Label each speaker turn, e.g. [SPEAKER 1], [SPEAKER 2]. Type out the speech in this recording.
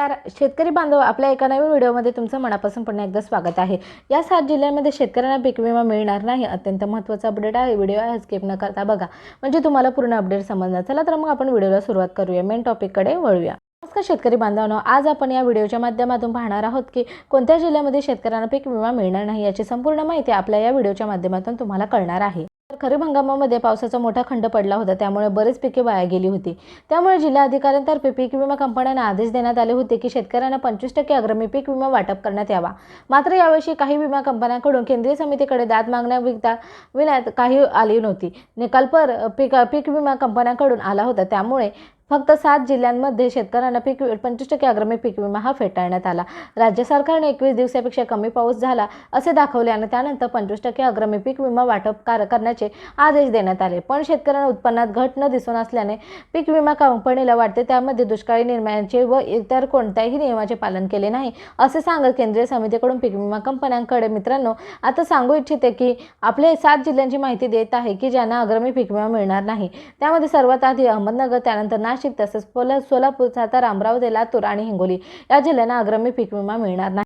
[SPEAKER 1] Car शेतकरी बांधव आपल्या एका नवीन व्हिडिओमध्ये तुमचं मनापासून पुन्हा एकदा स्वागत आहे. या सात जिल्ह्यांमध्ये शेतकऱ्यांना पीक विमा मिळणार नाही अत्यंत महत्त्वाचा अपडेट आहे. व्हिडिओ आहे स्किप न करता बघा. म्हणजे तुम्हाला पूर्ण अपडेट समजणार. चला तर मग आपण व्हिडिओला सुरुवात करूया. मेन टॉपिककडे वळूया. नमस्कार शेतकरी बांधवांनो आज आपण या व्हिडिओच्या माध्यमातून पाहणार आहोत की कोणत्या जिल्ह्यामध्ये शेतकऱ्यांना पीक विमा मिळणार नाही याची संपूर्ण माहिती आपल्या या व्हिडिओच्या माध्यमातून तुम्हाला कळणार आहे. खरीप हंगामामध्ये पावसाचा मोठा खंड पडला होता. त्यामुळे बरीच पिके वाया गेली होती. त्यामुळे जिल्हा अधिकाऱ्यांतर्फे पीक विमा कंपन्यांना आदेश देण्यात आले होते की शेतकऱ्यांना पंचवीस टक्के अग्रमी पीक विमा वाटप करण्यात यावा. मात्र यावर्षी काही विमा कंपन्यांकडून केंद्रीय समितीकडे दाद मागण्या विकता विण्यात काही आली नव्हती. निकालपर पीक पीक विमा कंपन्यांकडून आला होता. त्यामुळे फक्त सात जिल्ह्यांमध्ये शेतकऱ्यांना पीक पंचवीस टक्के अग्रमी पीक विमा हा फेटाळण्यात आला. राज्य सरकारने एकवीस दिवसापेक्षा कमी पाऊस झाला असे दाखवले आणि त्यानंतर पंचवीस टक्के अग्रमी पीक विमा वाटप कार करण्याचे आदेश देण्यात आले. पण शेतकऱ्यांना उत्पन्नात घट न दिसून असल्याने पीक विमा कंपनीला वाटते त्यामध्ये दुष्काळी निर्णयांचे व इतर कोणत्याही नियमाचे पालन केले नाही असे सांगत केंद्रीय समितीकडून पीक विमा कंपन्यांकडे मित्रांनो आता सांगू इच्छिते की आपले सात जिल्ह्यांची माहिती देत आहे की ज्यांना अग्रमी पीक विमा मिळणार नाही. त्यामध्ये सर्वात आधी अहमदनगर त्यानंतर नाशिक तसेच सोलापूरचा सोलापूर सातारा अमरावती लातूर आणि हिंगोली या जिल्ह्यांना अग्रमी पीक विमा मिळणार नाही.